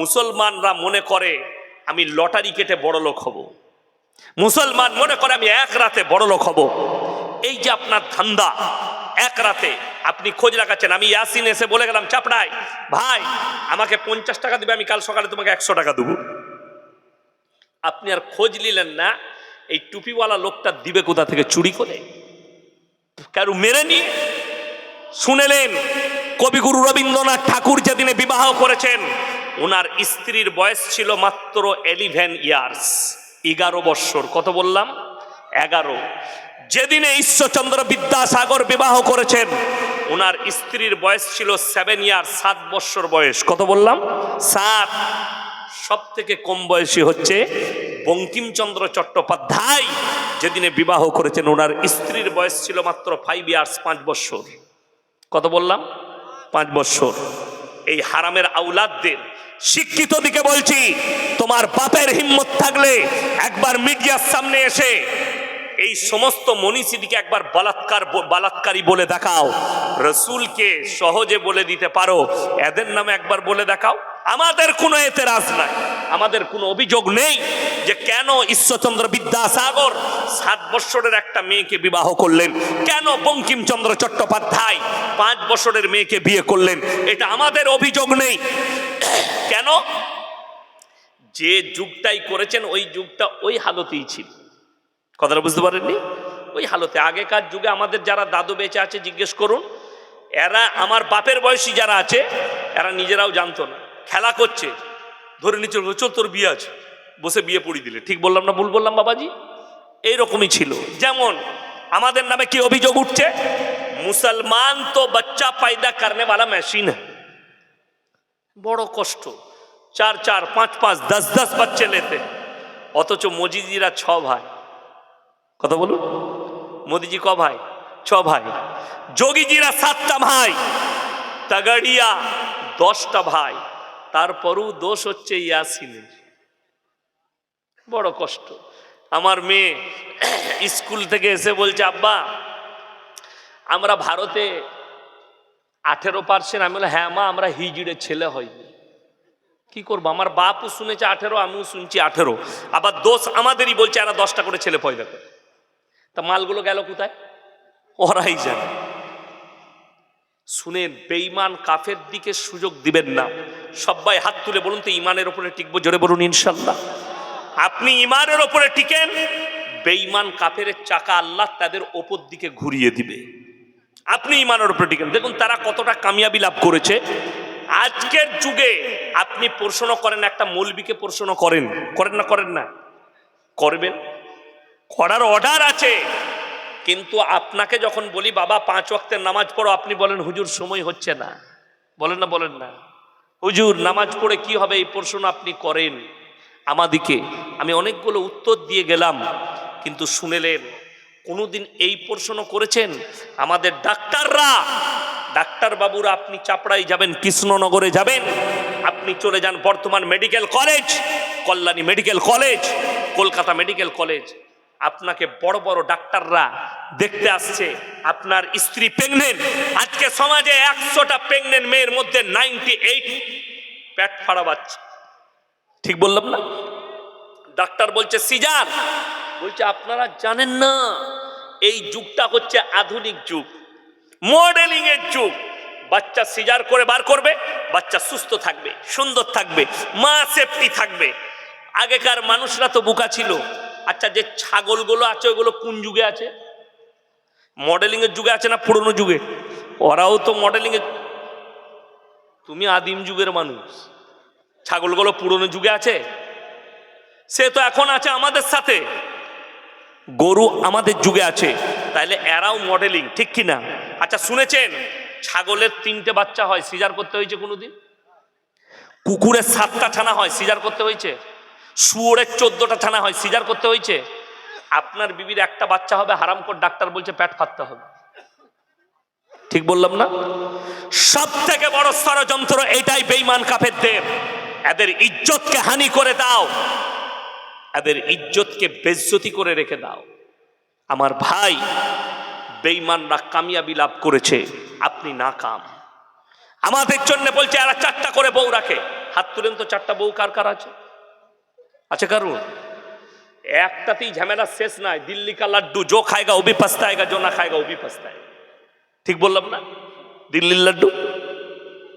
মুসলমানরা মনে করে আমি লটারি কেটে বড় লোক হব। মুসলমান মনে করে আমি এক রাতে বড় লোক হব। এই যে আপনার ধান্দা, এক রাতে আপনি খোঁজ রাখাচ্ছেন। আমি ইয়াসিন এসে বলে গেলাম, চাপড়াই, ভাই, আমাকে পঞ্চাশ টাকা দেবে, আমি কাল সকালে তোমাকে একশো টাকা দেবো। আপনি আর খোঁজ নিলেন না, এই টুপিওয়ালা লোকটা দিবে কোথা থেকে, চুরি করে? কারু মেরে নিয়ে শুনেলেন, কবিগুরু রবীন্দ্রনাথ ঠাকুর যেদিনে বিবাহ করেছেন ওনার স্ত্রীর বয়স ছিল মাত্র এলিভেন ইয়ার্স এগারো বৎসর। কত বললাম? এগারো। যেদিনে ঈশ্বরচন্দ্র বিদ্যাসাগর বিবাহ করেছেন ওনার স্ত্রীর বয়স ছিল সেভেন ইয়ার সাত বৎসর বয়স। কত বললাম? সাত। সব থেকে কম বয়সী হচ্ছে বঙ্কিমচন্দ্র চট্টোপাধ্যায়, যেদিনে বিবাহ করেছেন। ওনার স্ত্রীর বয়স ছিল মাত্র ফাইভ ইয়ার্স পাঁচ বৎসর। কত বললাম? পাঁচ বৎসর। এই হারামের আউলাদদের। শিক্ষিত দিকে বলছি, তোমার বাপের হিম্মত থাকলে একবার মিডিয়ার সামনে এসে এই সমস্ত মনীষীদিকে একবার বলাৎকার বলাৎকারী বলে দেখাও। রসুলকে সহজে বলে দিতে পারো, এদের নামে একবার বলে দেখাও। আমাদের কোনো এতে রাজ নাই। আমাদের কোনো অভিযোগ নেই যে কেন ঈশ্বরচন্দ্র বিদ্যাসাগর সাত বৎসরের একটা মেয়েকে বিবাহ করলেন? কেন বঙ্কিমচন্দ্র চট্টোপাধ্যায় পাঁচ বছরের মেয়েকে বিয়ে করলেন? এটা আমাদের অভিযোগ নেই। কেন? যে যুগটাই করেছেন, ওই যুগটা ওই হালতেই ছিল। কথাটা বুঝতে পারেননি? ওই হালতে। আগেকার যুগে আমাদের যারা দাদু বেঁচে আছে, জিজ্ঞেস করুন, এরা আমার বাপের বয়সী যারা আছে, এরা নিজেরাও জানতো না। খেলা করছে। ধরে নিয়ে চল তোর বিয়ে আছে। বসে বিয়ে পড়িয়ে দিলে। ঠিক বললাম না ভুল বললাম বাবাজি? এইরকমই ছিল। যেমন আমাদের নামে কি অভিযোগ উঠছে? মুসলমান তো বাচ্চা পায়দা করনে বালা মেশিন বড় কষ্ট। চার চার, পাঁচ পাঁচ, দশ দশ বাচ্চা লেতে অথচ মজিদিরা ছ ভাই। কথা বলুন। মোদিজি ক ভাই? ছ ভাই। যোগীজিরা সাতটা ভাই। তাগাড়িয়া দশটা ভাই। তারপরও দোষ হচ্ছে ইয়াসিনের। বড় কষ্ট। আমার মেয়ে স্কুল থেকে এসে বলছে, আব্বা, আমরা ভারতে আঠেরো পার্সেন্ট আমি বলে হ্যাঁ মা, আমরা হিজড়ের ছেলে হয়নি কি করব? আমার বাপও শুনেছে আঠেরো, আমিও শুনছি আঠেরো। আবার দোষ আমাদেরই বলছে, এরা দশটা করে ছেলে পয়দা করে। তা মালগুলো গেল কোথায়? ওরাই জানে। শুনেন বেঈমান কাফের দিকে সুযোগ দিবেন না। সবাই হাত তুলে বলুন তো ইমানের ওপরে টিকবো? জোরে বলুন, ইনশাল্লাহ। আপনি ইমানের ওপরে টিকেন, বেঈমান কাফের চাকা আল্লাহ তাদের ওপর দিকে ঘুরিয়ে দিবে। আপনি ইমানের উপরে টিকেন। দেখুন, তারা কতটা কামিয়াবি লাভ করেছে। আজকের যুগে আপনি প্রশ্ন করেন, একটা মৌলবিকে প্রশ্ন করেন। করেন না করেন না। করবেন? করার অর্ডার আছে। কিন্তু আপনাকে যখন বলি, বাবা, পাঁচ ওয়াক্তের নামাজ পড়ো, আপনি বলেন, হুজুর, সময় হচ্ছে না। বলেন না বলেন না। হুজুর, নামাজ পড়ে কি হবে? এই প্রশ্ন আপনি করেন। আমাদিকে, আমি অনেকগুলো উত্তর দিয়ে গেলাম, কিন্তু শুনেলেন, কোনোদিন এই প্রশ্ন করেছেন? আমাদের ডাক্তাররা ডাক্তার বাবুরা আপনি চাপড়াই যাবেন, কৃষ্ণনগরে যাবেন। আপনি চলে যান বর্তমান medical college, Kalyani medical college, Kolkata medical college. আপনাকে বড় বড় ডাক্তাররা দেখতে আসছে। আপনার স্ত্রী প্রেগনেন্ট আজকে সমাজে একশোটা প্রেগনেন্ট মেয়ের মধ্যে নাইনটি এইট প্যাট ফাড়া বাচ্চা ঠিক বললাম না? ডাক্তার বলছে, সিজার। বলছে, আপনারা জানেন না, এই যুগটা হচ্ছে আধুনিক যুগ। মডেলিং এর যুগ। বাচ্চা সিজার করে বার করবে, বাচ্চা সুস্থ থাকবে, সুন্দর থাকবে, মা সেফটি থাকবে। আগেকার মানুষরা তো বোকা ছিল। আচ্ছা যে ছাগলগুলো আছে, ওগুলো কোন যুগে আছে? মডেলিং এর যুগে আছে না পুরনো যুগে? ওরাও তো মডেলিং এর তুমি আদিম যুগের মানুষ। ছাগলগুলো পুরনো যুগে আছে? সে তো এখন আছে আমাদের সাথে। গরু আমাদের যুগে আছে। তাইলে এরাও মডেলিং, ঠিক কি না? আচ্ছা শুনেছেন? ছাগলের তিনটে বাচ্চা হয়, সিজার করতে হয়েছে কোনোদিন? কুকুরের সাতটা ছানা হয়, সিজার করতে হয়েছে? শুয়োরের চোদ্দটা ছানা হয়, সিজার করতে হয়েছে। আপনার বিবির একটা বাচ্চা হবে, হারাম করে ডাক্তার বলছে পেট ফাটতে হবে। ঠিক বললাম না? সব থেকে বড় ষড়যন্ত্র এটাই বেইমান কাফেরদের। এদের ইজ্জতকে হানি করে দাও। এদের ইজ্জতকে বেজ্জতি করে রেখে দাও। আমার ভাই বেইমানরা কামিয়াবি লাভ করেছে, আপনি না কাম আমাদের জন্য বলছে, এরা চারটা করে বউ রাখে। হাত তুলেন তো চারটা বউ কার কার আছে? আছে কারুর একটাতেই ঝামেলা শেষ নাই। দিল্লি কা লাড্ডু জো খায়গা ওবি পস্তায়গা, জো না খায়গা ওবি পস্তায়। ঠিক বললাম না? দিল্লির লাড্ডু?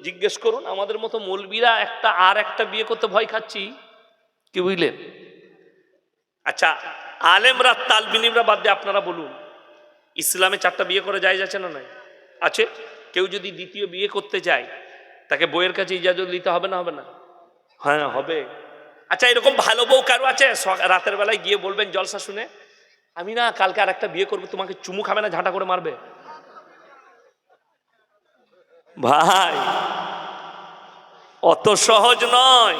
জিজ্ঞেস করুন, আমাদের মতো মৌলবীরা একটা আর একটা বিয়ে করতে ভয় খাচ্ছি। কি বুঝলেন? আচ্ছা আলেমরা, তালবিনিমরা বাদ দিয়ে আপনারা বলুন, ইসলামে চারটা বিয়ে করে যায় যাচ্ছে না নাই? আছে? কেউ যদি দ্বিতীয় বিয়ে করতে যায় তাকে বইয়ের কাছে ইজাজত দিতে হবে না হবে না? হ্যাঁ হবে। আচ্ছা এরকম ভালো বউ কারও আছে? রাতের বেলায় গিয়ে বলবেন জলসা শুনে, আমি না কালকে আর একটা বিয়ে করব, তোমাকে চুমু খাবে না, ঝাঁটা করে মারবে? ভাই, অত সহজ নয়।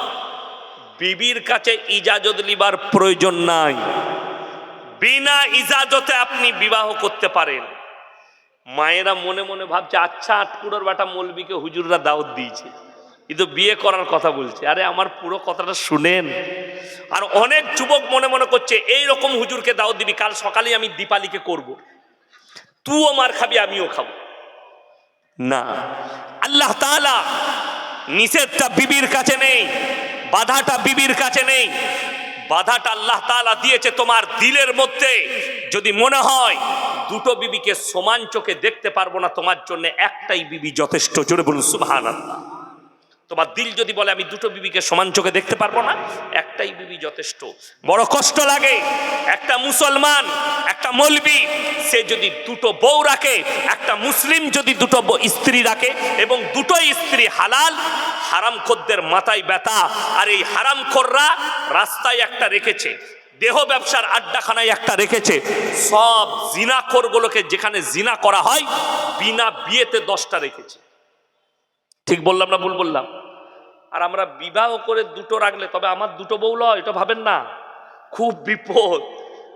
বিবির কাছে ইজাজত লিবার প্রয়োজন নাই। বিনা ইজাজতে আপনি বিবাহ করতে পারেন। মায়েরা মনে মনে ভাবছে আচ্ছা আটকুড়োর বাটা মলবিকে হুজুররা দাওয়াত দিয়েছে। কিন্তু বিয়ে করার কথা বলছে। আরে আমার পুরো কথাটা শুনেন। আর অনেক যুবক মনে মনে করছে এই রকম হুজুরকে দাওয়াত দিবি, কাল সকালে আমি দীপালিকে করব। তুইও মার খাবি, আমিও খাব। না। আল্লাহ তাআলা নিষেধটা বিবির কাছে নেই, বাধাটা বিবির কাছে নেই। বাধাটা আল্লাহ তাআলা দিয়েছে তোমার দিলের মধ্যে। যদি মনে হয় দুটো বিবিকে সমান চোখে দেখতে পারব না, তোমার জন্য একটাই বিবি যথেষ্ট। জোরে বলুন, সুবহানাল্লাহ। তোমার দিল যদি বলে, আমি দুটো বিবিকে সমান চোখে দেখতে পারব না, একটাই বিবি যথেষ্ট। বড় কষ্ট লাগে। একটা মুসলমান, একটা মলবি, সে যদি দুটো বউ রাখে, একটা মুসলিম যদি দুটো স্ত্রী রাখে এবং দুটোই স্ত্রী হালাল, হারাম খদ্দের মাথায় ব্যথা, আর এই হারাম খোররা রাস্তায় একটা রেখেছে, দেহ ব্যবসার আড্ডাখানায় একটা রেখেছে, সব জিনাখোরগুলোকে যেখানে জিনা করা হয়, বিনা বিয়েতে দশটা রেখেছে। ঠিক বললাম না ভুল বললাম? আর আমরা বিবাহ করে দুটো রাখলে, তবে আমার দুটো বউ লয়, এটা ভাবেন না? খুব বিপদ।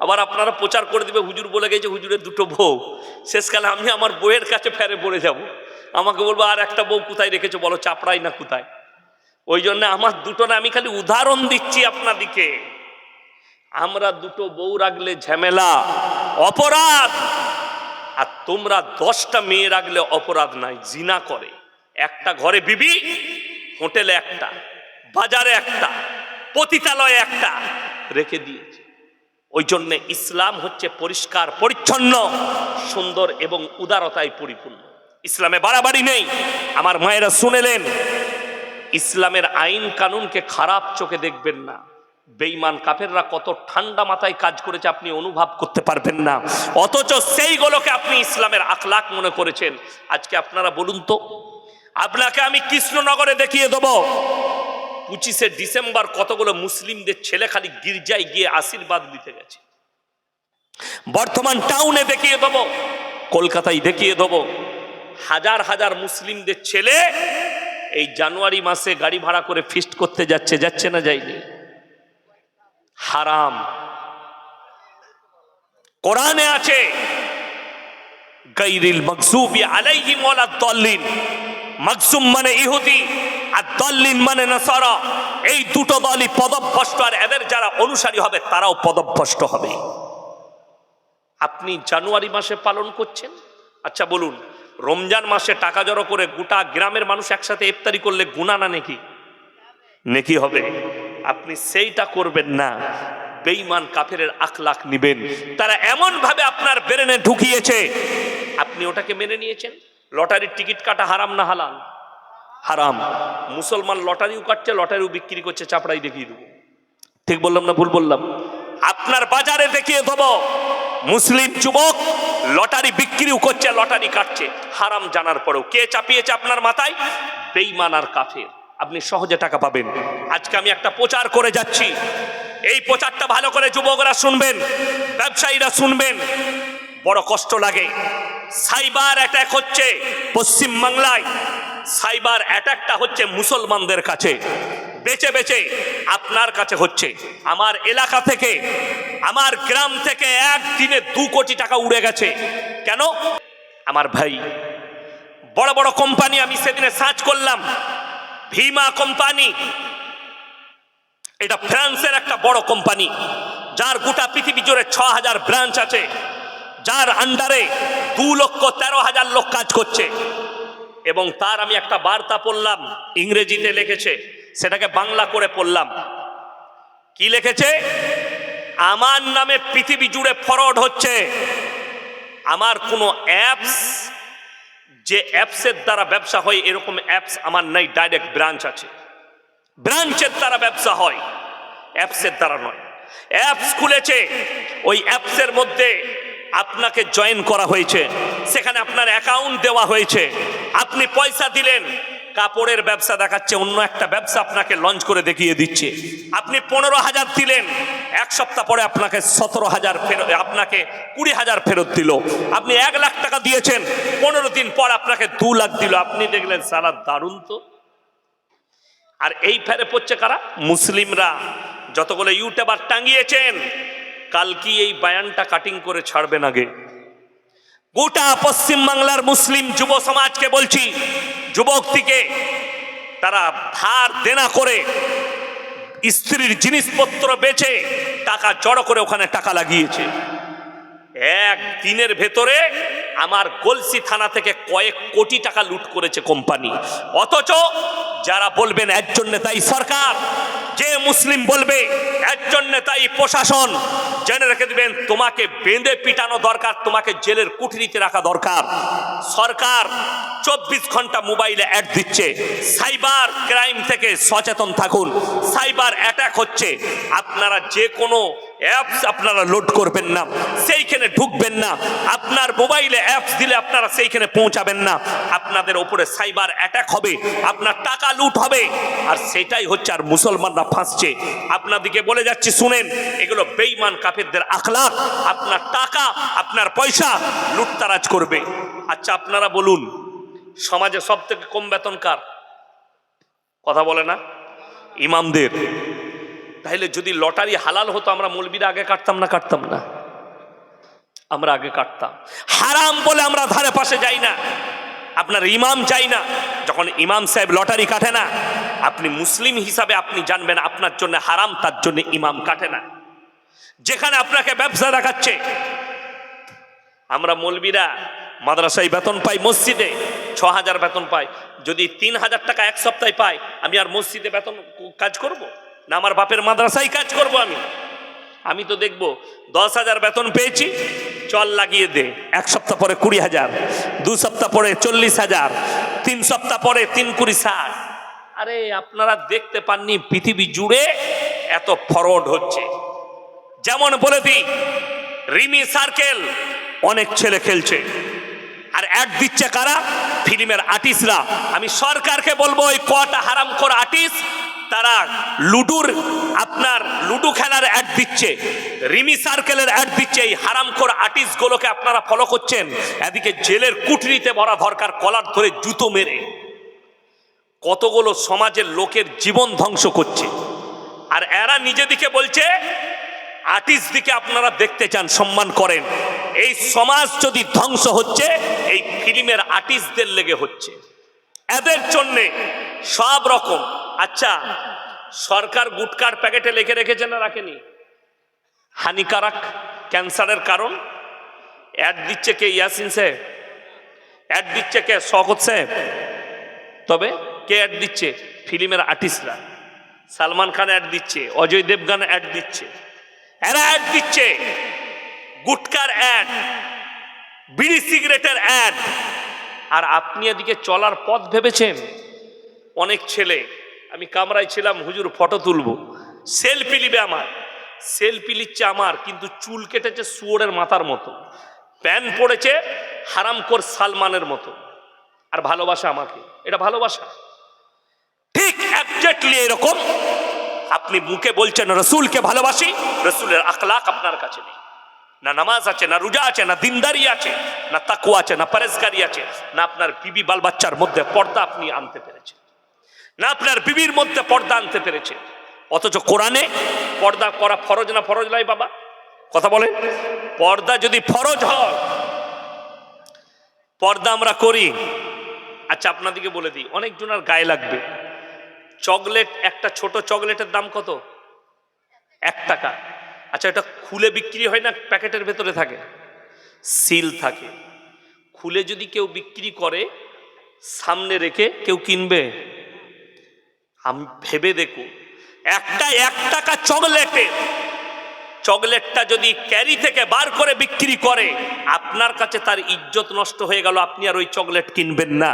আবার আপনারা প্রচার করে দিবে, হুজুর বলে গেছে, হুজুরের দুটো বউ। শেষকালে আমি আমার বউয়ের কাছে ফেরে পড়ে যাব। আমাকে বলব, আর একটা বউ কোথায় রেখেছো? বলো, চাপড়াই না কোথায়? ওই জন্য আমার দুটো না, আমি খালি উদাহরণ দিচ্ছি আপনাদিকে আমরা দুটো বউ রাখলে ঝামেলা, অপরাধ। আর তোমরা দশটা মেয়ে রাখলে অপরাধ নাই, জিনা করে। একটা ঘরে বিবি, হোটেলে একটা, বাজারে একটা, পতিতালয়ে একটা রেখে দিয়েছে। ওই জন্যে ইসলাম হচ্ছে পরিষ্কার, পরিচ্ছন্ন, সুন্দর এবং উদারতায় পরিপূর্ণ। ইসলামে বাড়াবাড়ি নেই। আমার মায়েরা শুনেলেন, ইসলামের আইন কানুনকে খারাপ চোখে দেখবেন না। বেঈমান কাফেররা কত ঠান্ডা মাথায় কাজ করেছে আপনি অনুভব করতে পারবেন না। অথচ সেইগুলোকে আপনি ইসলামের আখলাক মনে করেছেন। আজকে আপনারা বলুন তো আপনাকে আমি কৃষ্ণনগরে দেখিয়ে দেব। পঁচিশে ডিসেম্বর কতগুলো মুসলিমদের ছেলে খালি গির্জায় গিয়ে আশীর্বাদ দিতে গেছে। বর্তমান টাউনে দেখিয়ে দেব, কলকাতায় দেখিয়ে দেব। হাজার হাজার মুসলিমদের ছেলে এই জানুয়ারি মাসে গাড়ি ভাড়া করে ফিস্ট করতে যাচ্ছে যাচ্ছে না যায়নি। হারাম। কোরআনে আছে, গাইরিল মকসুবি আলাইহিম ওয়ালা দল্লিন। মকসুম মানে ইহুদি, আর দল্লিন মানে নাসারা। এই দুটো দলই পদভ্রষ্ট, আর এদের যারা অনুসারী হবে, তারাও পদভ্রষ্ট হবে। আপনি জানুয়ারি মাসে পালন করছেন? আচ্ছা বলুন, রমজান মাসে টাকা জড়ো করে গোটা গ্রামের মানুষ একসাথে ইফতারি করলে গুণা না নাকি? নেকি হবে। আপনি সেইটা করবেন না। বেঈমান কাফেরের আখলাখ নিবেন। তারা এমন ভাবে আপনার ব্রেনে ঢুকিয়েছে। আপনি ওটাকে মেনে নিয়েছেন? লটারির টিকিট কাটা হারাম না হালাল? হারাম। মুসলমান লটারিও কাটছে, লটারিও বিক্রি করছে, চাপড়াই দেখিয়ে দেবো। ঠিক বললাম না ভুল বললাম? আপনার বাজারে দেখিয়ে দেবো, মুসলিম যুবক লটারি বিক্রিও করছে, লটারি কাটছে। হারাম জানার পরেও কে চাপিয়েছে আপনার মাথায়? বেইমান আর কাফের। আপনি সহজে টাকা পাবেন। আজকে আমি একটা প্রচার করে যাচ্ছি। এই প্রচারটা ভালো করে যুবকরা শুনবেন, ব্যবসায়ীরা শুনবেন। বড় কষ্ট লাগে। সাইবার অ্যাটাক হচ্ছে পশ্চিম বাংলায়। সাইবার অ্যাটাকটা হচ্ছে মুসলমানদের কাছে। বেচে বেচে আপনার কাছে হচ্ছে। আমার এলাকা থেকে, আমার গ্রাম থেকে একদিনে দু কোটি টাকা উড়ে গেছে। কেন? আমার ভাই, বড় বড় কোম্পানি আমি সেদিনে সার্চ করলাম। ভীমা কোম্পানি। এটা ফ্রান্সের একটা বড় কোম্পানি, যার গোটা পৃথিবী জুড়ে ছ হাজার ব্রাঞ্চ আছে। যার আন্ডারে দু লক্ষ তেরো হাজার লোক কাজ করছে। এবং তার আমি একটা বার্তা পড়লাম, ইংরেজিতে লিখেছে, সেটাকে বাংলা করে পড়লাম। কি লিখেছে? আমার নামে পৃথিবী জুড়ে ফরওয়ার্ড হচ্ছে। আমার কোনো অ্যাপস যে অ্যাপসের দ্বারা ব্যবসা হয়, এরকম অ্যাপস আমার নাই ডাইরেক্ট ব্রাঞ্চ আছে। ব্রাঞ্চের দ্বারা ব্যবসা হয় অ্যাপসের দ্বারা নয়। অ্যাপস খুলেছে, ওই অ্যাপসের মধ্যে আপনাকে জয়েন করা হয়েছে। সেখানে আপনার অ্যাকাউন্ট দেওয়া হয়েছে। আপনি পয়সা দিলেন। কাপড়ের ব্যবসা দেখাচ্ছে, অন্য একটা ব্যবসা আপনাকে লঞ্চ করে দেখিয়ে দিচ্ছে। আপনি পনেরো হাজার দিলেন। এক সপ্তাহ পরে আপনাকে সতেরো হাজার ফেরত, আপনাকে কুড়ি হাজার ফেরত দিল। আপনি এক লাখ টাকা দিয়েছেন। পনেরো দিন পর আপনাকে দু লাখ দিল। আপনি দেখলেন সারা দারুণ তো। আর এই ফেরে পড়ছে কারা? মুসলিমরা। যতগুলো ইউটিউবার টাঙ্গিয়েছেন কাল কি এই বায়ানটা কাটিং করে ছাড়বেন আগে গোটা পশ্চিম বাংলার মুসলিম যুব সমাজকে বলছি যুবকটিকে তারা ধার দেনা করে স্ত্রীর জিনিসপত্র বেচে টাকা জড়ো করে ওখানে টাকা লাগিয়েছে। এক দিনের ভেতরে আমার গলসি থানা থেকে কয়েক কোটি টাকা লুট করেছে কোম্পানি। অথচ যারা বলবেন, এর জন্য তাই সরকার যে মুসলিম বলবে এর জন্য তাই প্রশাসন, জেনে রেখে দিবেন, তোমাকে বেঁধে পিটানো দরকার, তোমাকে জেলের কুঠরিতে রাখা দরকার। সরকার চব্বিশ ঘণ্টা মোবাইলে অ্যাড দিচ্ছে। সাইবার ক্রাইম থেকে সচেতন থাকুন। সাইবার অ্যাটাক হচ্ছে। আপনারা যে কোনো অ্যাপস আপনারা লোড করবেন না, সেইখানে ঢুকবেন না। আপনার মোবাইলে অ্যাপস দিলে আপনারা সেইখানে পৌঁছাবেন না। আপনাদের ওপরে সাইবার অ্যাটাক হবে, আপনার টাকা লুট হবে। আর সেটাই হচ্ছে আর মুসলমানরা ফাঁসছে। আপনাদিকে বলে যাচ্ছি, শুনেন, এগুলো বেইমান কাফেরদের আখলাক আপনার টাকা, আপনার পয়সা লুটতারাজ করবে। আচ্ছা আপনারা বলুন, সমাজে সব থেকে কম বেতন কার? কথা বলে না? ইমামদের। তাহলে যদি লটারি হালাল হতো, আমরা মৌলবীরা আগে কাটতাম না কাটতাম না? আমরা আগে কাটতাম। হারাম বলে আমরা ধারে পাশে যাই না। আপনার ইমাম চাই না। যখন ইমাম সাহেব লটারি কাটে না, আপনি মুসলিম হিসাবে আপনি জানবেন আপনার জন্য হারাম, তার জন্য ইমাম কাটে না। যেখানে আপনাকে ব্যবসা দেখাচ্ছে, আমরা মলবিরা মাদ্রাসায় বেতন পাই, মসজিদে ছ হাজার বেতন পাই। যদি তিন হাজার টাকা এক সপ্তাহে পাই, আমি আর মসজিদে বেতন কাজ করব? না আমার বাপের মাদ্রাসায় কাজ করব আমি? আমি তো দেখব দশ হাজার বেতন পেয়েছি, চল লাগিয়ে দে। এক সপ্তাহ পরে কুড়ি হাজার, দু সপ্তাহ পরে চল্লিশ হাজার, তিন সপ্তাহ পরে তিন কুড়ি ষাট। আরে, আপনারা দেখতে পাননি পৃথিবী জুড়ে এত ফরওয়ার্ড হচ্ছে? যেমন বলে দিই, রিমি সার্কেল, অনেক ছেলে খেলছে। আর অ্যাড দিচ্ছে কারা? ফিল্মের আর্টিস্টরা। আমি সরকারকে বলব, ওই কটা হারাম কর আর্টিস্ট তারা লুডুর, আপনার লুডু খেলার অ্যাড দিচ্ছে, রিমি সার্কেলের অ্যাড দিচ্ছে, এই হারামখোর আর্টিস্টগুলোকে আপনারা ফলো করছেন। এদিকে জেলের কুঠরিতে ভরা ভরকার কলার ধরে জুতো মেরে, কতগুলো সমাজের লোকের জীবন ধ্বংস করছে। আর এরা নিজেদিকে বলছে আর্টিস্ট দিকে আপনারা দেখতে চান, সম্মান করেন। এই সমাজ যদি ধ্বংস হচ্ছে, এই ফিল্মের আর্টিস্টদের লেগে হচ্ছে। এদের জন্যে সব রকম আচ্ছা সরকার গুটকার প্যাকেটে লিখে রেখেছে না রাখেনি? হানিকারক ক্যান্সারের কারণ? অ্যাড দিচ্ছে কে ইয়াসিন সাহেব? অ্যাড দিচ্ছে কে শকত সাহেব? তবে কে অ্যাড দিচ্ছে? ফিল্মের আর্টিস্টরা। সালমান খান অ্যাড দিচ্ছে, অজয় দেবগান অ্যাড দিচ্ছে। এরা অ্যাড দিচ্ছে। গুটকার অ্যাড, বিড়ি সিগারেটের অ্যাড। আর আপনি এদিকে চলার পথ ভেবেছেন? অনেক ছেলে আমি কামরায় ছিলাম, হুজুর ফটো তুলবো। সেলফি নিবে আমার। সেলফি নিচ্ছে আমার, কিন্তু চুল কেটেছে শুয়োরের মাথার মতো। প্যান পড়েছে হারামকোর সালমানের মতো। আর ভালোবাসা আমাকে। এটা ভালোবাসা। ঠিক একজাক্টলি এরকম। আপনি মুখে বলছেন, রসুলকে ভালোবাসি? রসুলের আখলাক আপনার কাছে নেই। না নামাজ আছে, না রোজা আছে, না দিনদারি আছে, না তাকু আছে, না পরেজগারি আছে, না আপনার বিবি বাল বাচ্চার মধ্যে পর্দা আপনি আনতে পেরেছেন। না আপনার বিবির মধ্যে পর্দা আনতে পেরেছে। অথচ কোরআনে পর্দা করা ফরজ না ফরজ নয় বাবা? কথা বলেন পর্দা যদি ফরজ হয়, পর্দা আমরা করি। আচ্ছা আপনাদেরকে বলে দিই, অনেক অনেকজনের গায়ে লাগবে। চকলেট, একটা ছোট চকলেটের দাম কত? এক টাকা। আচ্ছা এটা খুলে বিক্রি হয় না, প্যাকেটের ভেতরে থাকে? সিল থাকে। খুলে যদি কেউ বিক্রি করে, সামনে রেখে কেউ কিনবে? আমি, ভেবে দেখুন একটা এক টাকা চকলেটের চকলেটটা যদি ক্যারি থেকে বার করে বিক্রি করে, আপনার কাছে তার ইজ্জত নষ্ট হয়ে গেল, আপনি আর ওই চকলেট কিনবেন না।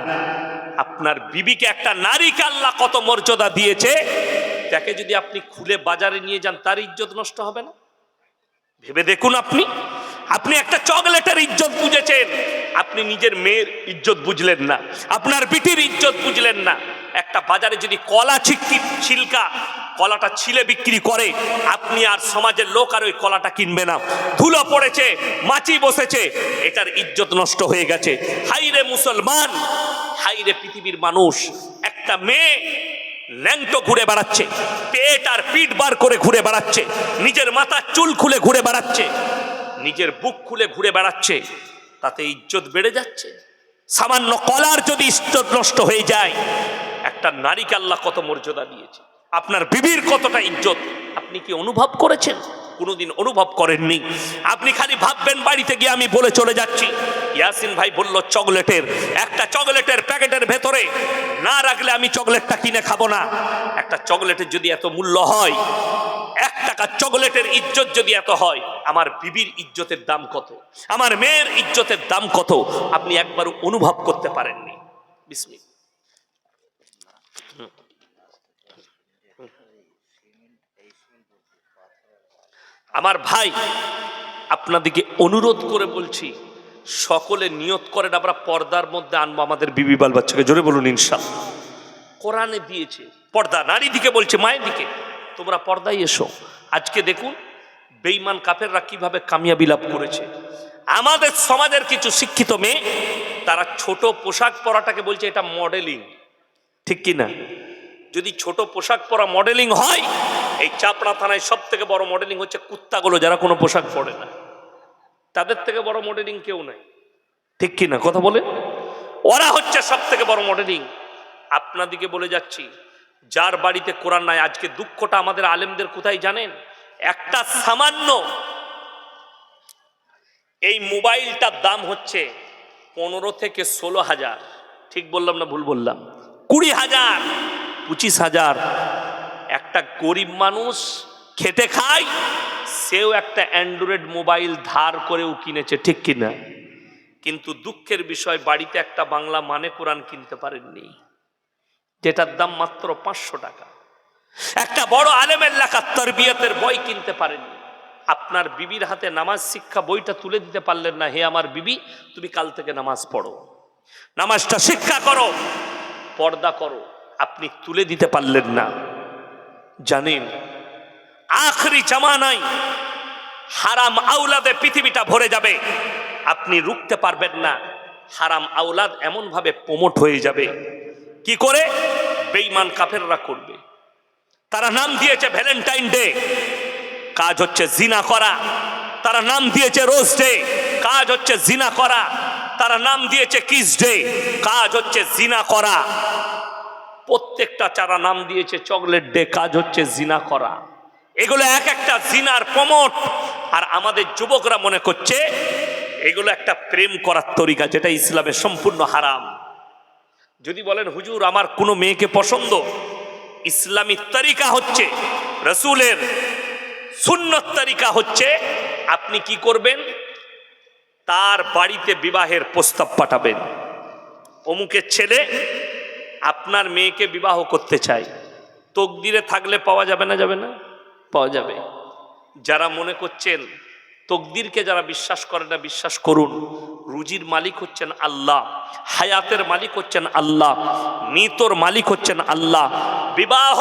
আপনার বিবিকে একটা নারীকে আল্লাহ কত মর্যাদা দিয়েছে তাকে যদি আপনি খুলে বাজারে নিয়ে যান, তার ইজ্জত নষ্ট হবে না? ভেবে দেখুন আপনি। আপনি একটা চকলেটের ইজ্জত বুঝেছেন। আপনি নিজের মেয়ের ইজ্জত বুঝলেন না। আপনার বিটির ইজ্জত বুঝলেন না। একটা বাজারে যদি কলা ছিটকি, ছিলকা কলাটা ছিলে বিক্রি করে, আপনি আর সমাজের লোক আর ওই কলাটা কিনবে না। ধুলো পড়েছে মাছি বসেছে, এটার ইজ্জত নষ্ট হয়ে গেছে। হাইরে মুসলমান, হাইরে পৃথিবীর মানুষ, একটা মেয়ে ল্যাংটো ঘুরে বেড়াচ্ছে, পেট আর পিঠ বার করে ঘুরে বেড়াচ্ছে, নিজের মাথার চুল খুলে ঘুরে বেড়াচ্ছে। নিজের বুক খুলে ঘুরে বেড়াচ্ছে, তাতে ইজ্জত বেড়ে যাচ্ছে। সামান্য কলার যদি ইজ্জত নষ্ট হয়ে যায়, একটা নারীকে আল্লাহ কত মর্যাদা দিয়েছে। আপনার বিবির কতটা ইজ্জত, আপনি কি অনুভব করেছেন? কোনোদিন অনুভব করেননি। আপনি খালি ভাববেন, বাড়িতে গিয়ে আমি বলে চলে যাচ্ছি। ইয়াসিন ভাই বলল, চকলেটের, একটা চকলেটের প্যাকেটের ভেতরে না রাখলে আমি চকলেটটা কিনে খাব না। একটা চকলেটের যদি এত মূল্য হয়, এক টাকা চকলেটের ইজ্জত যদি এত হয়, আমার বিবির ইজ্জতের দাম কত? আমার মেয়ের ইজ্জতের দাম কত? আপনি একবার অনুভব করতে পারেননি। বিসমিল আমার ভাই, আপনাদিকে অনুরোধ করে বলছি, সকলে নিয়ত করেন আমরা পর্দার মধ্যে আনব আমাদের বিবি বাল বাচ্চাকে জোরে বলুন ইনশাল কোরআনে দিয়েছে, পর্দা, নারী দিকে বলছে, মায়ের দিকে। তোমরা পর্দায় এসো। আজকে দেখুন বেইমান কাফেররা কীভাবে কামিয়াবি লাভ করেছে। আমাদের সমাজের কিছু শিক্ষিত মেয়ে, তারা ছোট পোশাক পরাটাকে বলছে এটা মডেলিং। ঠিক কি না যদি ছোট পোশাক পরা মডেলিং হয় এই চাপড়া থানায় সব থেকে বড় মডেলিং হচ্ছে কুত্তাগুলো, যারা কোনো পোশাক পরে না। তাদের থেকে বড় মডেলিং কেউ নাই। ঠিক কি না? কথা বলে? ওরা হচ্ছে সব থেকে বড় মডেলিং আপনাদিকে বলে যাচ্ছি, যার বাড়িতে কোরআন নাই, আজকে দুঃখটা আমাদের আলেমদের কোথায় জানেন? একটা সামান্য এই মোবাইলটার দাম হচ্ছে পনেরো থেকে ষোলো হাজার। ঠিক বললাম না ভুল বললাম? কুড়ি হাজার, পঁচিশ হাজার। একটা গরিব মানুষ খেটে খায়, সেও একটা অ্যান্ড্রয়েড মোবাইল ধার করেও কিনেছে, ঠিক কিনা? কিন্তু দুঃখের বিষয়, বাড়িতে একটা বাংলা মানে কোরআন কিনতে পারেননি, যেটার দাম মাত্র পাঁচশো টাকা। একটা বড় আলেমের লেখা তরবিয়তের বই কিনতে পারেননি। আপনার বিবির হাতে নামাজ শিক্ষা বইটা তুলে দিতে পারলেন না, হে আমার বিবি, তুমি কাল থেকে নামাজ পড়ো। নামাজটা শিক্ষা করো, পর্দা করো, আপনি তুলে দিতে পারলেন না। জানেন, আখরি জামানায় হারাম আউলাদে পৃথিবীটা ভরে যাবে। আপনি রুখতে পারবেন না, হারাম আউলাদ এমনভাবে প্রমোট হয়ে যাবে। কি করে? বেইমান কাফেররা করবে। তারা নাম দিয়েছে ভ্যালেন্টাইন ডে, কাজ হচ্ছে জিনা করা। তারা নাম দিয়েছে রোজ ডে, কাজ হচ্ছে জিনা করা। তারা নাম দিয়েছে কিস ডে, কাজ হচ্ছে জিনা করা। প্রত্যেকটা চারা নাম দিয়েছে, চকলেট ডে, কাজ হচ্ছে জিনা করা। এগুলো এক একটা জিনার প্রমোট। আর আমাদের যুবকরা মনে করছে, এগুলো একটা প্রেম করার তরিকা, যেটা ইসলামের সম্পূর্ণ হারাম। যদি বলেন, হুজুর, আমার কোনো মেয়েকে পছন্দ? ইসলামী তরিকা হচ্ছে, রসুলের সুন্নত তরিকা হচ্ছে, আপনি কি করবেন? তার বাড়িতে বিবাহের প্রস্তাব পাঠাবেন। অমুকের ছেলে আপনার মেয়েকে বিবাহ করতে চায় তকদিরে থাকলে পাওয়া যাবে না যাবে না? পাওয়া যাবে। যারা মনে করছেন, তকদিরকে যারা বিশ্বাস করে না, বিশ্বাস করুন। রুজির মালিক হচ্ছেন আল্লাহ, হায়াতের মালিক হচ্ছেন আল্লাহ, মৃতর মালিক হচ্ছেন আল্লাহ। বিবাহ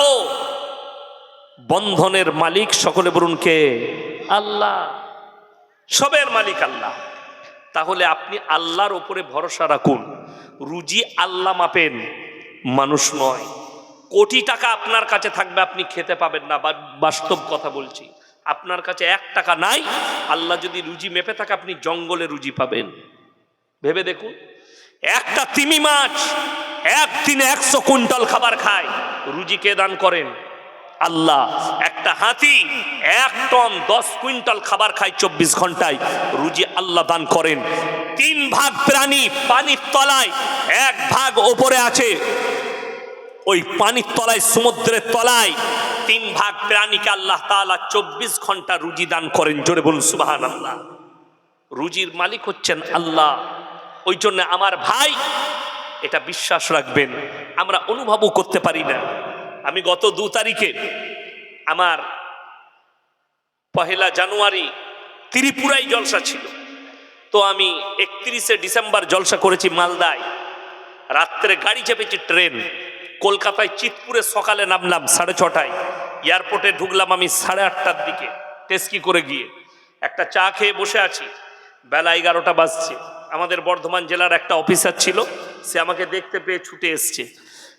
বন্ধনের মালিক সকলে বলুন কে? আল্লাহ। সবের মালিক আল্লাহ। তাহলে আপনি আল্লাহর ওপরে ভরসা রাখুন। রুজি আল্লাহ মাপেন। মানুষ নয়। কোটি টাকা আপনার কাছে থাকবে, আপনি খেতে পাবেন না। বাস্তব কথা বলছি। আপনার কাছে এক টাকা নাই। আল্লাহ যদি রুজি মেপে থাকে, আপনি জঙ্গলে রুজি পাবেন। ভেবে দেখুন। একটা তিমি মাছ একদিনে একশো কুইন্টাল খাবার খায়। রুজি কে দান করেন? আল্লাহ। একটা হাতি এক টন দশ কুইন্টাল খাবার খায় চব্বিশ ঘন্টায়। রুজি আল্লাহ দান করেন। তিন ভাগ প্রাণী পানির তলায়, এক ভাগ ওপরে আছে। ওই পানির তলায়, সমুদ্রের তলায় তিন ভাগ প্রাণীকে আল্লাহ তাআলা চব্বিশ ঘণ্টা রুজি দান করেন। জোরে বলুন সুবাহান আল্লাহ রুজির মালিক হচ্ছেন আল্লাহ। ওই জন্য আমার ভাই, এটা বিশ্বাস রাখবেন, আমরা অনুভবও করতে পারি না। আমি গত দু তারিখে আমার পহেলা জানুয়ারি ত্রিপুরায় জলসা ছিল। তো আমি একত্রিশে ডিসেম্বর জলসা করেছি মালদায়। রাত্রে গাড়ি চেপেছি ট্রেন। কলকাতায় চিতপুরে সকালে নামলাম সাড়ে ছটায়। এয়ারপোর্টে ঢুকলাম আমি সাড়ে আটটার দিকে, টেস্কি করে গিয়ে। একটা চা খেয়ে বসে আছি। বেলা এগারোটা বাজছে। আমাদের বর্ধমান জেলার একটা অফিসার ছিল, সে আমাকে দেখতে পেয়ে ছুটে এসছে।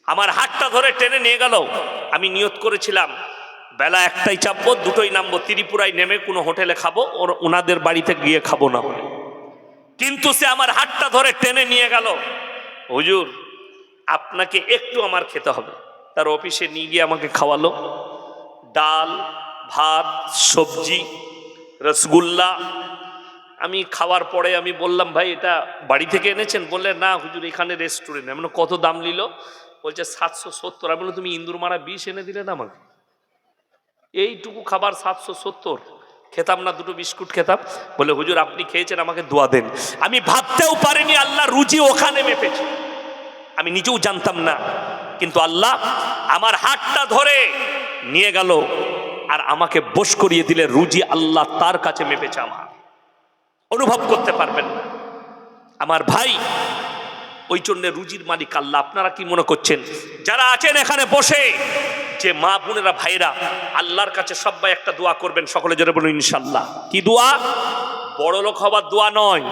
আমার হাতটা ধরে টেনে নিয়ে গেল। আমি নিয়ত করেছিলাম, বেলা একটাই চাপবো, দুটোই নামবো, ত্রিপুরায় নেমে কোনো হোটেলে খাব, ওর ওনাদের বাড়িতে গিয়ে খাব না হলে। কিন্তু সে আমার হাতটা ধরে টেনে নিয়ে গেল। হুজুর আপনাকে একটু আমার খেতে হবে। তার অফিসে নিয়ে গিয়ে আমাকে খাওয়ালো। ডাল, ভাত, সবজি, রসগুল্লা। আমি খাওয়ার পরে আমি বললাম, ভাই, এটা বাড়ি থেকে এনেছেন? বললে, না, হুজুর, এখানে রেস্টুরেন্ট এমন কত দাম নিল? বলছে, সাতশো সত্তর। আমি বললাম, তুমি ইন্দুর মারা বিষ এনে দিলে না আমাকে? এইটুকু খাবার সাতশো সত্তর। খেতাম না, দুটো বিস্কুট খেতাম। বলে হুজুর, আপনি খেয়েছেন, আমাকে দোয়া দেন। আমি ভাবতেও পারিনি, আল্লাহ রুজি ওখানে মেপেছে। আমি নিজেও জানতাম না। কিন্তু আল্লাহ আমার হাতটা ধরে নিয়ে গেল আর আমাকে বশ করিয়ে দিলে রুজি আল্লাহ তার কাছে মেপেছে আমার। অনুভব করতে পারবেন আমার ভাই, ওই জন্য রুজির মালিক আল্লাহ। আপনারা কি মনে করছেন? যারা আছেন এখানে বসে, যে মা বোনেরা ভাইরা আল্লাহর কাছে সবাই একটা দোয়া করবেন, সকলে জোরে বলুন ইনশাল্লাহ কি দোয়া? বড় লোক হবার দোয়া নয়,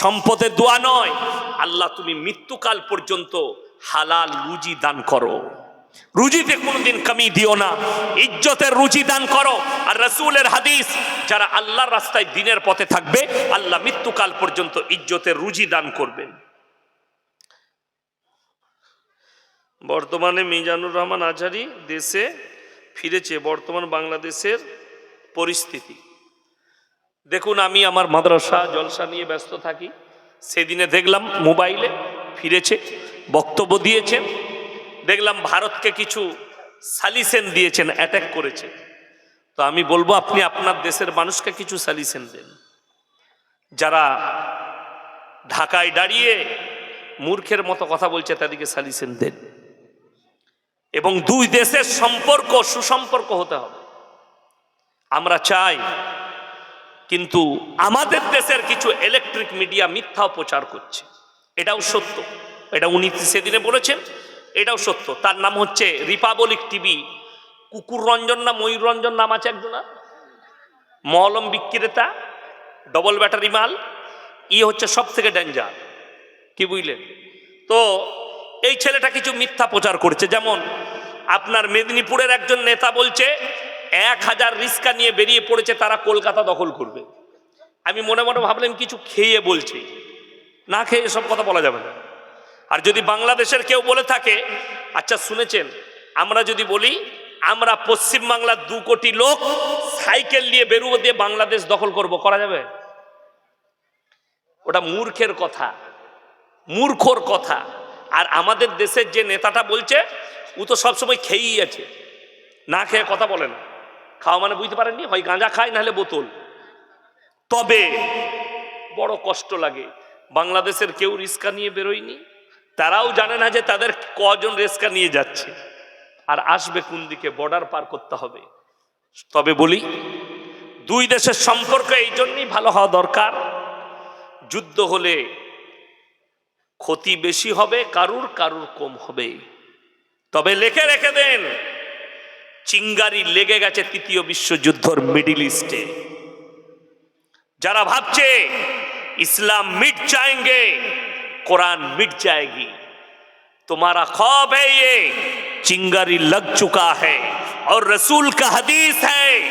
সম্পদের দোয়া নয় আল্লাহ তুমি মৃত্যুকাল পর্যন্ত হালাল রুজি দান করো। রুজিতে কোনোদিন কমি দিও না। ইজ্জতের রুজি দান করো। আর রসুলের হাদিস, যারা আল্লাহর রাস্তায় দিনের পথে থাকবে, আল্লাহ মৃত্যুকাল পর্যন্ত ইজ্জতের রুজি দান করবেন। বর্তমানে মিজানুর রহমান আজহারি দেশে ফিরেছে, বর্তমান বাংলাদেশের পরিস্থিতি। দেখুন, আমি আমার মাদ্রাসা, জলসা নিয়ে ব্যস্ত থাকি। সেদিনে দেখলাম মোবাইলে ফিরেছে, বক্তব্য দিয়েছেন দেখলাম ভারতকে কিছু সালিসেন দিয়েছেন অ্যাটাক করেছে। তো আমি বলব, আপনি আপনার দেশের মানুষকে কিছু সালিসেন দেন। যারা ঢাকায় দাঁড়িয়ে মূর্খের মতো কথা বলছে, তাদেরকে সালিসেন দেন। এবং দুই দেশের সম্পর্ক, সুসম্পর্ক হতে হবে। আমরা চাই কিন্তু আমাদের দেশের কিছু ইলেকট্রিক মিডিয়া মিথ্যা প্রচার করছে। এটাও সত্য। এটা উনি সেদিনে বলেছেন, এটাও সত্য। তার নাম হচ্ছে রিপাবলিক টিভি কুকুর রঞ্জন না ময়ূর রঞ্জন নাম আছে একজনা মলম বিক্রেতা ডবল ব্যাটারি মাল, ই হচ্ছে সব থেকে ডেঞ্জার কি বুঝলেন? তো এই ছেলেটা কিছু মিথ্যা প্রচার করছে। যেমন আপনার মেদিনীপুরের একজন নেতা বলছে এক হাজার রিস্কা নিয়ে বেরিয়ে পড়েছে, তারা কলকাতা দখল করবে। আমি মনে মনে ভাবলাম, কিছু খেয়ে বলছে। না খেয়ে এসব কথা বলা যাবে না। আর যদি বাংলাদেশের কেউ বলে থাকে আচ্ছা শুনেছেন, আমরা যদি বলি, আমরা পশ্চিম বাংলার দু কোটি লোক সাইকেল নিয়ে বেরুবো দিয়ে বাংলাদেশ দখল করব, করা যাবে? ওটা মূর্খের কথা, মূর্খর কথা। আর আমাদের দেশের যে নেতাটা বলছে, ও তো সবসময় খেয়েই আছে। না খেয়ে কথা বলে না। খাওয়া মানে বুঝতে পারেননি? হয় গাঁজা খায়, নাহলে বোতল। তবে বড় কষ্ট লাগে। বাংলাদেশের কেউ রিস্কা নিয়ে বেরোয়নি। তারাও জানে না যে তাদের কজন রিস্কা নিয়ে যাচ্ছে। আর আসবে কোন দিকে? বর্ডার পার করতে হবে। তবে বলি, দুই দেশের সম্পর্ক এই জন্যই ভালো হওয়া দরকার। যুদ্ধ হলে ক্ষতি বেশি হবে, কারুর কারুর কম হবে। তবে লেখে রেখে দেন চিঙ্গারি লেগে গেছে তৃতীয় বিশ্বযুদ্ধর মিডিল ইস্টে بھاپ ভাবছে اسلام مٹ جائیں گے قرآن مٹ جائے گی تمہارا خواب ہے یہ چنگاری لگ چکا ہے اور رسول کا حدیث ہے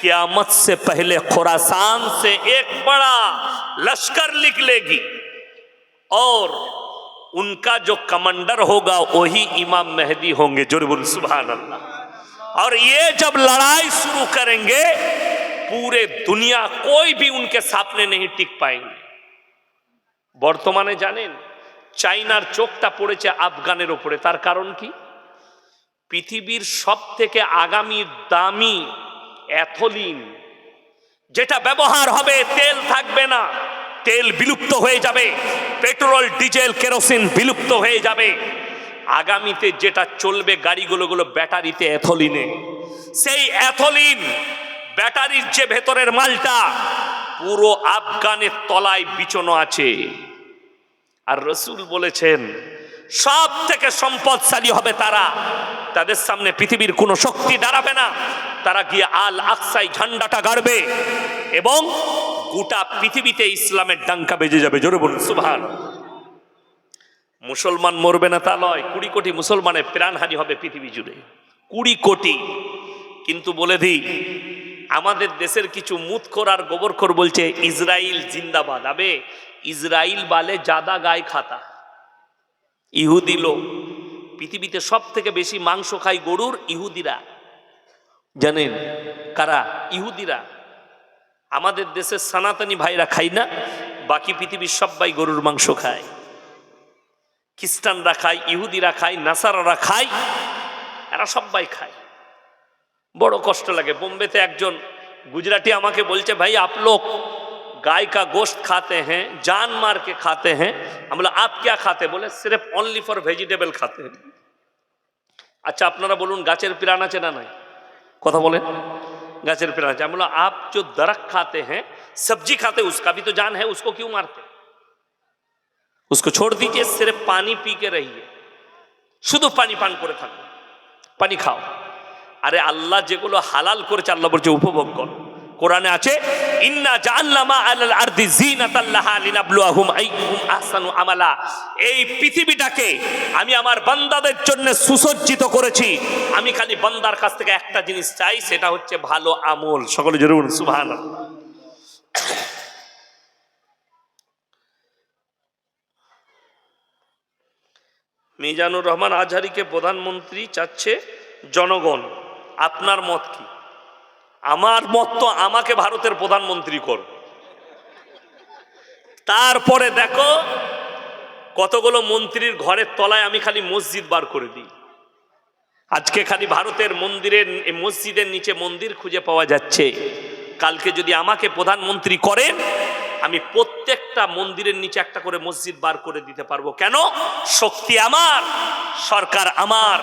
قیامت سے پہلے خوراسان سے ایک بڑا لشکر نکلے گی। اور ان کا جو کمانڈر ہوگا، وہی امام مہدی ہوں گے جرب سبحان اللہ۔ और ये जब लड़ाई शुरू करेंगे पूरे दुनिया कोई भी उनके सामने नहीं टिक पाएंगे বর্তমানে জানেন চাইনার চোখটা পড়েছে আফগানের ওপরে তার কারণ কি পৃথিবীর সব থেকে আগামী দামি অ্যাথলিন যেটা ব্যবহার হবে তেল থাকবে না তেল বিলুপ্ত হয়ে যাবে পেট্রোল ডিজেল কেরোসিন বিলুপ্ত হয়ে যাবে আগামীতে যেটা চলবে গাড়িগুলো গুলো ব্যাটারিতে অ্যাথলিনে সেই অ্যাথলিন ব্যাটারির যে ভেতরের মালটা, পুরো আফগানের তলায় বিচনো আছে। আর রসুল বলেছেন সব থেকে সম্পদশালী হবে তারা। তাদের সামনে পৃথিবীর কোনো শক্তি দাঁড়াবে না। তারা গিয়ে আল আকসাই ঝান্ডাটা গাড়বে এবং গোটা পৃথিবীতে ইসলামের ডাঙ্কা বেজে যাবে। জোরে বলুন সুভান মুসলমান মরবে না তা নয়, কুড়ি কোটি মুসলমানের প্রাণহানি হবে পৃথিবী জুড়ে। কুড়ি কোটি। কিন্তু বলে দিই, আমাদের দেশের কিছু মুতখোর আর গোবরখোর বলছে, ইসরাইল জিন্দাবাদ। আবে, ইসরাইল বালে জাদা গায়ে খাতা। ইহুদি লোক, পৃথিবীতে সব থেকে বেশি মাংস খায় গরুর ইহুদিরা। জানেন কারা? ইহুদিরা। আমাদের দেশের সনাতনী ভাইরা খায় না, বাকি পৃথিবীর সবাই গরুর মাংস খায়। খ্রিস্টানরা খায়، ইহুদিরা খায়، নাসারারা খায়، এরা সবাই খায়। বড় কষ্ট লাগে। বোম্বেতে একজন গুজরাটি আমাকে বলছে، ভাই আপলোক گائے کا گوشت کھاتے ہیں جان مار کے کھاتے ہیں ہم لوگ آپ کیا کھاتے بولے صرف اونلی فار ভেজিটেবল کھاتے ہیں اچھا اپنا বলুন گاچر پیرانا আছে نہیں নাই? কথা বলেন। গাছের পিরান আছে। আমি آپ جو درخت کھاتے ہیں سبزی کھاتے ہیں اس کا بھی تو جان ہے اس کو کیوں مارتے उसको छोड़ दीजिए सिर्फ पानी पी के रहिए শুধু পানি পান করে থাকো পানি খাও আরে আল্লাহ যেগুলো হালাল করেছে আল্লাহ বলছে উপভোগ করো কোরআনে আছে ইন্না জাআলনামা আলাল আরদি জিনাতাল লাহা লিনাবলুয়াহুম আইয়ুহুম আহসানু আমালা এই পৃথিবীটাকে আমি আমার বান্দাদের জন্য সুসজ্জিত করেছি আমি খালি বান্দার কাছ থেকে একটা জিনিস চাই সেটা হচ্ছে ভালো আমল সকলে জোরে বলুন সুবহানাল্লাহ মিজানুর রহমান আজহারিকে প্রধানমন্ত্রী চাচ্ছে জনগণ। আপনার মত কি? আমার মত তো আমাকে ভারতের প্রধানমন্ত্রী কর। তারপরে দেখো, কতগুলো মন্ত্রীর ঘরের তলায় আমি খালি মসজিদ বার করে দিই। আজকে খালি ভারতের মন্দিরের মসজিদের নিচে মন্দির খুঁজে পাওয়া যাচ্ছে। কালকে যদি আমাকে প্রধানমন্ত্রী করেন আমি প্রত্যেকটা মন্দিরের নিচে একটা করে মসজিদ বার করে দিতে পারবো কেন শক্তি আমার সরকার আমার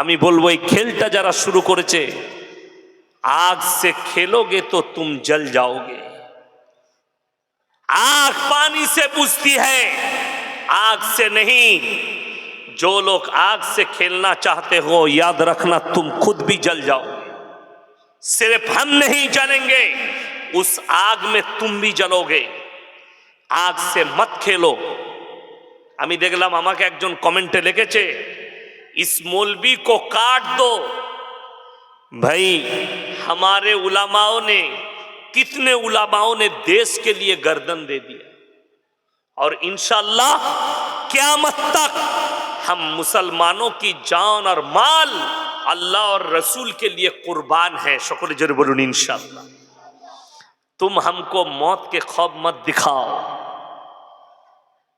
আমি বলবো এই খেলটা যারা শুরু করেছে आग से खेलोगे तो तुम जल जाओगे आग पानी से बुझती है आग से नहीं जो लोग आग से खेलना चाहते हो याद रखना तुम खुद भी जल जाओगे सिर्फ हम नहीं जलेंगे उस आग में तुम भी जलोगे आग से मत खेलो আমি দেখলাম আমাকে একজন কমেন্টে লিখেছে इस मौलवी को काट दो भाई हमारे उलामाओं ने कितने उलामाओं ने देश के लिए गर्दन दे दिया और इंशाल्लाह क्यामत तक हम मुसलमानों की जान और माल अल्लाह और रसूल के लिए कुर्बान है शुक्र जरूर बोलून تم ہم کو موت کے خواب مت دکھاؤ۔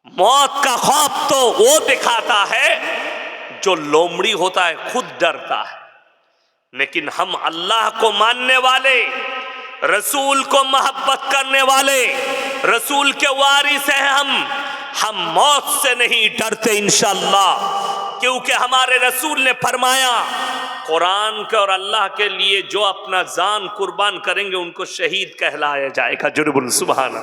موت کا خواب تو وہ دکھاتا ہے جو لومڑی ہوتا ہے، خود ڈرتا ہے۔ لیکن ہم اللہ کو ماننے والے، رسول کو محبت کرنے والے، رسول کے وارث ہیں ہم۔ ہم موت سے نہیں ڈرتے انشاءاللہ، کیونکہ ہمارے رسول نے فرمایا قرآن کے اور اللہ کے لیے جو اپنا جان قربان کریں گے، ان کو شہید کہلایا جائے گا جرب السبحانہ